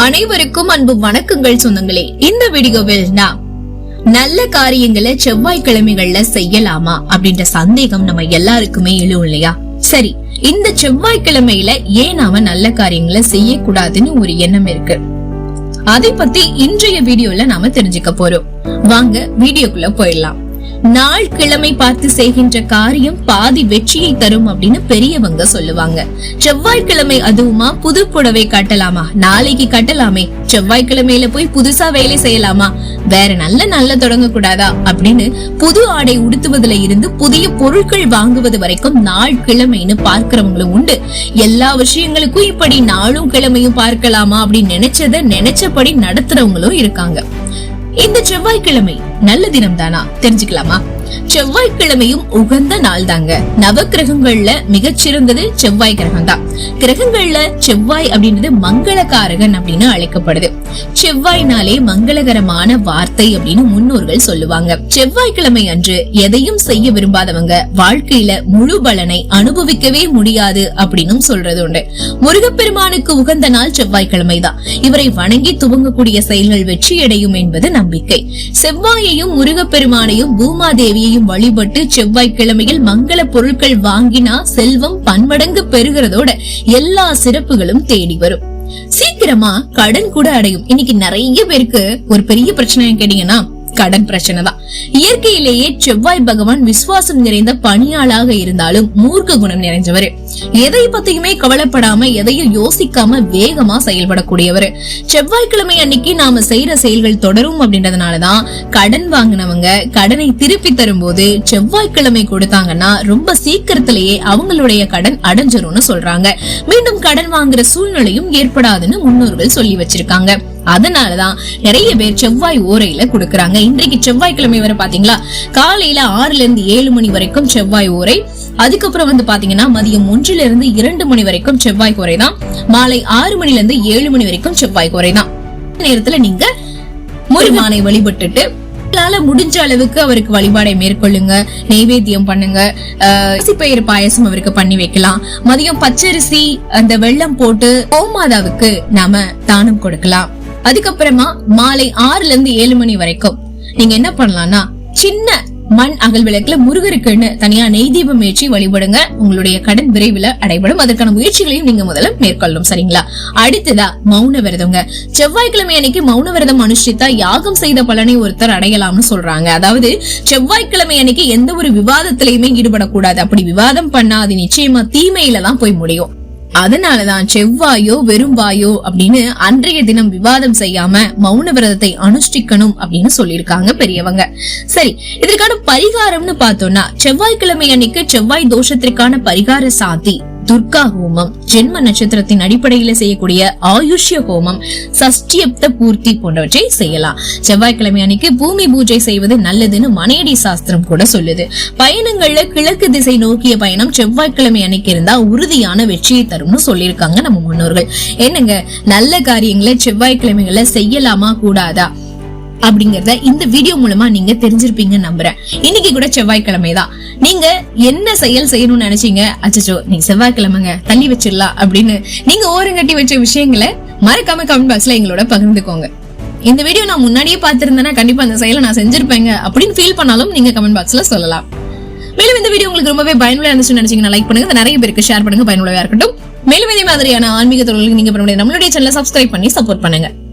அனைவருக்கும் அன்பு வணக்கங்கள் சொந்தங்களே. இந்த வீடியோவில் நாம் நல்ல காரியங்களை செவ்வாய்க்கிழமைகள்ல செய்யலாமா அப்படின்ற சந்தேகம் நம்ம எல்லாருக்குமே எழும் இல்லையா? சரி இந்த செவ்வாய்க்கிழமையில ஏன் நாம நல்ல காரியங்களை செய்யக்கூடாதுன்னு ஒரு எண்ணம் இருக்கு. அதை பத்தி இன்றைய வீடியோல நாம தெரிஞ்சுக்க போறோம். வாங்க வீடியோக்குள்ள போயிடலாம். நாள் கிழமை பார்த்து செய்கின்ற காரியம் பாதி வெற்றியை தரும் அப்படின்னு பெரியவங்க சொல்லுவாங்க. செவ்வாய்க்கிழமை அதுவுமா புது புடவை கட்டலாமா? நாளைக்கு கட்டலாமே. செவ்வாய்க்கிழமையில போய் புதுசா வேலை செய்யலாமா? வேற நல்ல நல்ல தொடங்க கூடாதா அப்படின்னு புது ஆடை உடுத்துவதுல இருந்து புதிய பொருட்கள் வாங்குவது வரைக்கும் நாள் கிழமைன்னு பார்க்கிறவங்களும் உண்டு. எல்லா விஷயங்களுக்கும் இப்படி நாளும் கிழமையும் பார்க்கலாமா அப்படின்னு நினைச்சத நினைச்சபடி நடத்துறவங்களும் இருக்காங்க. இந்த செவ்வாய்க்கிழமை நல்ல தினம் தானா தெரிஞ்சுக்கலாமா? செவ்வாய்க்கிழமையும் உகந்த நாள் தாங்க நவ கிரகங்கள்ல மிகச்சிறந்தது செவ்வாய் கிரகம் தான் கிரகங்கள்ல செவ்வாய் அப்படின்றது மங்களகாரகன் அப்படின்னு அழைக்கப்படுது. செவ்வாய்னாலே மங்களகரமான வார்த்தை அப்படின்னு முன்னோர்கள் சொல்லுவாங்க. செவ்வாய்க்கிழமை அன்று எதையும் செய்ய விரும்பாதவங்க வாழ்க்கையில முழு பலனை அனுபவிக்கவே முடியாது அப்படின்னு சொல்றது உண்டு. முருகப்பெருமானுக்கு உகந்த நாள் செவ்வாய்க்கிழமை தான் இவரை வணங்கி துவங்கக்கூடிய செயல்கள் வெற்றியடையும் என்பது நம்பிக்கை. செவ்வாய் செவ்வாயையும் முருகப்பெருமானையும் பூமாதேவியையும் வழிபட்டு செவ்வாய்க்கிழமையில் மங்கள பொருட்கள் வாங்கினா செல்வம் பன்மடங்கு பெறுகிறதோட எல்லா சிறப்புகளும் தேடி வரும். சீக்கிரமா கடன் கூட அடையும். இன்னைக்கு நிறைய பேருக்கு ஒரு பெரிய பிரச்சனை கேட்டீங்கன்னா கடன் பிரச்சனை தான் இயற்கையிலேயே செவ்வாய் பகவான் விசுவாசம் நிறைந்த பணியாளாக இருந்தாலும் மூர்க்க குணம் நிறைஞ்சவர். எதை பத்தியுமே கவலைப்படாம எதையும் யோசிக்காம வேகமா செயல்படக்கூடியவர். செவ்வாய்க்கிழமை அன்னைக்கு நாம செய்யற செயல்கள் தொடரும் அப்படின்றதுனாலதான் கடன் வாங்கினவங்க கடனை திருப்பி தரும்போது செவ்வாய்க்கிழமை கொடுத்தாங்கன்னா ரொம்ப சீக்கிரத்திலேயே அவங்களுடைய கடன் அடைஞ்சிரும்னு சொல்றாங்க. மீண்டும் கடன் வாங்குற சூழ்நிலையும் ஏற்படாதுன்னு முன்னோர்கள் சொல்லி வச்சிருக்காங்க. அதனாலதான் நிறைய பேர் செவ்வாய் ஓரையில கொடுக்கறாங்க. இன்றைக்கு செவ்வாய்க்கிழமை வரை பாத்தீங்களா? காலையில ஆறுல இருந்து ஏழு மணி வரைக்கும் செவ்வாய் ஓரை. அதுக்கப்புறம் வந்து பாத்தீங்கன்னா மதியம் ஒன்றுல இருந்து இரண்டு மணி வரைக்கும் செவ்வாய் கோரை தான் மாலை ஆறு மணில இருந்து ஏழு மணி வரைக்கும் செவ்வாய் கோரை தான் நேரத்துல நீங்க முருகனை வழிபட்டுட்டு உங்களால முடிஞ்ச அளவுக்கு அவருக்கு வழிபாடை மேற்கொள்ளுங்க. நெய்வேத்தியம் பண்ணுங்க. பயிர் பாயசம் அவருக்கு பண்ணி வைக்கலாம். மதியம் பச்சரிசி அந்த வெள்ளம் போட்டு கோமாதாவுக்கு நாம தானம் கொடுக்கலாம். அதுக்கப்புறமா மாலை ஆறுல இருந்து ஏழு மணி வரைக்கும். நீங்க என்ன பண்ணலாம்னா சின்ன மண் அகல் விளக்குல முருகருக்குன்னு தனியா நெய் தீபம் ஏற்றி வழிபடுங்க. உங்களுடைய கடன் விரைவில் அடைபடும். அதற்கான முயற்சிகளையும் நீங்க முதல்ல மேற்கொள்ளும் சரிங்களா? அடுத்ததா மௌன விரதங்க. செவ்வாய்க்கிழமை அன்னைக்கு மௌன விரதம் அனுஷ்டித்தா யாகம் செய்த பலனை ஒருத்தர் அடையலாம்னு சொல்றாங்க. அதாவது செவ்வாய்க்கிழமை அன்னைக்கு எந்த ஒரு விவாதத்திலையுமே ஈடுபடக்கூடாது. அப்படி விவாதம் பண்ணா அது நிச்சயமா தீமையில தான் போய் முடியும். அதனாலதான் செவ்வாயோ வெறும்பாயோ அப்படின்னு அன்றைய தினம் விவாதம் செய்யாம மௌன விரதத்தை அனுஷ்டிக்கணும் அப்படின்னு சொல்லியிருக்காங்க பெரியவங்க. சரி இதற்கான பரிகாரம்னு பார்த்தோம்னா செவ்வாய்க்கிழமை அன்னைக்கு செவ்வாய் தோஷத்திற்கான பரிகார சாத்தி துர்கா ஹோமம் ஜென்ம நட்சத்திரத்தின் அடிப்படையில செய்யக்கூடிய ஆயுஷ்ய ஹோமம் சஷ்டியப்த பூர்த்தி போன்றவற்றை செய்யலாம். செவ்வாய்க்கிழமை அன்னைக்கு பூமி பூஜை செய்வது நல்லதுன்னு மனையடி சாஸ்திரம் கூட சொல்லுது. பயணங்கள்ல கிழக்கு திசை நோக்கிய பயணம் செவ்வாய்க்கிழமை அன்னைக்கு இருந்தா உறுதியான வெற்றியை தரும்னு சொல்லியிருக்காங்க நம்ம முன்னோர்கள். என்னங்க நல்ல காரியங்களை செவ்வாய்க்கிழமைகளை செய்யலாமா கூடாதா? அப்படிங்கறத இந்த வீடியோ மூலமா நீங்க தெரிஞ்சிருப்பீங்க நம்புறேன். இன்னைக்கு கூட செவ்வாய்க்கிழமை தான் நீங்க என்ன செயல் செய்யணும்னு நினைச்சீங்க? அச்சச்சோ நீ செவ்வாய்க்கிழமைங்க தள்ளி வச்சிடலாம் அப்படின்னு நீங்க ஓரங்கட்டி வச்ச விஷயங்களை மறக்காம கமெண்ட் பாக்ஸ்ல எங்களோட பகிர்ந்துக்கோங்க. இந்த வீடியோ நான் முன்னாடியே பார்த்திருந்தேன்னா கண்டிப்பா அந்த செயலை நான் செஞ்சிருப்பேங்க அப்படின்னு ஃபீல் பண்ணாலும் நீங்க கமெண்ட் பாக்ஸ்ல சொல்லலாம். மேலும் இந்த வீடியோ உங்களுக்கு ரொம்பவே பயனுள்ள இருந்துச்சுன்னு நினைச்சீங்கன்னா லைக் பண்ணுங்க. நிறைய பேருக்கு ஷேர் பண்ணுங்க. பயனுள்ளதா இருக்கட்டும். மேலும் இதே மாதிரியான ஆன்மீக தொழில் நீங்க பண்ண முடியாது நம்மளுடைய சேனலை சப்ஸ்கிரைப் பண்ணி சப்போர்ட் பண்ணுங்க.